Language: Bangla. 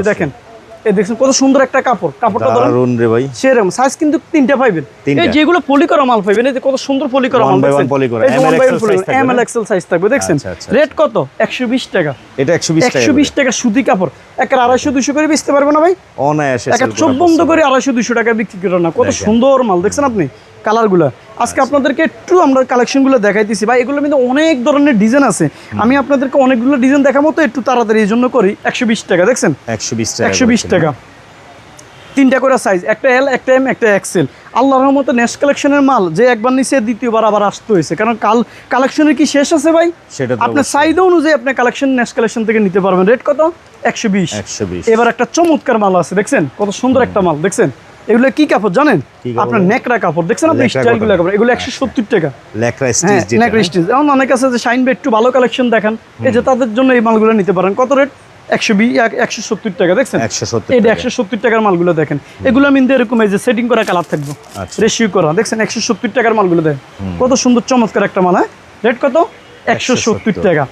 যে দেখেন এই দেখছেন কত সুন্দর একটা কাপড়। কাপড়টা ধরেন দারুণ রে ভাই। সেরকম সাইজ কিন্তু তিনটা পাইবেন। এই যেগুলো পলি করা মাল পাইবেন এই যে কত সুন্দর পলি করা মাল দেখছেন। poly করা। ML না? XL সাইজ থাকবে দেখছেন? আচ্ছা, আচ্ছা, রেট কত? 120 টাকা। এটা 120 টাকা 120 টাকা সুতি কাপড়। একের আড়াইশো দুশো করে বেচতে পারব না ভাই? অনায়াসে একটা চোখ বন্ধ করে আড়াইশো দুশো টাকা বিক্রি করে না। কত সুন্দর মাল দেখছেন আপনি? কালারগুলো আজকে আপনাদেরকে একটু আমরা কালেকশনগুলো দেখাইতেছি। ভাই এগুলো কিন্তু অনেক ধরনের ডিজাইন আছে। আমি আপনাদেরকে অনেকগুলো ডিজাইন দেখাবো তো একটু তাড়াতাড়ি এই জন্য করি। একশো বিশ টাকা দেখছেন? 120 টাকা একশো বিশ টাকা। তিনটা করে সাইজ একটা এল একটা এম একটা এক্সেল আল্লাহর রহমতে নেক্সট কালেকশনের মাল যে একবার নিচে দ্বিতীয়বার আবার আসতে হয়েছে। কারণ কাল কালেকশনের কি শেষ আছে ভাই? সেটা আপনার সাইজ অনুযায়ী আপনি কালেকশন নেক্সট কালেকশন থেকে নিতে পারবেন। রেট কত? একশো বিশ। 120 এবার একটা চমৎকার মাল আছে দেখছেন? কত সুন্দর একটা মাল দেখছেন? এগুলো কি কাপড় জানেন? আপনার নেকড়া কাপড়। দেখছেন আপনি স্টাইলগুলো কাপড়। এগুলো একশো সত্তর টাকা। হ্যাঁ নেকড়া স্টিচ এমন অনেক আছে যে শাইন বে একটু ভালো কালেকশন দেখান। এই যে তাদের জন্য এই মালগুলো নিতে পারেন। কত রেট একশো বিশ একশো সত্তর টাকা দেখছেন? 170 এটা। একশো সত্তর টাকার মালগুলো দেখেন। এগুলো মিনতে এরকম এই যে সেটিং করা কালার থাকবে। রেশিও করা। দেখছেন একশো সত্তর টাকার মালগুলো দেখেন কত সুন্দর চমৎকার একটা মাল হ্যাঁ? রেট কত? একশো সত্তর 170 টাকা।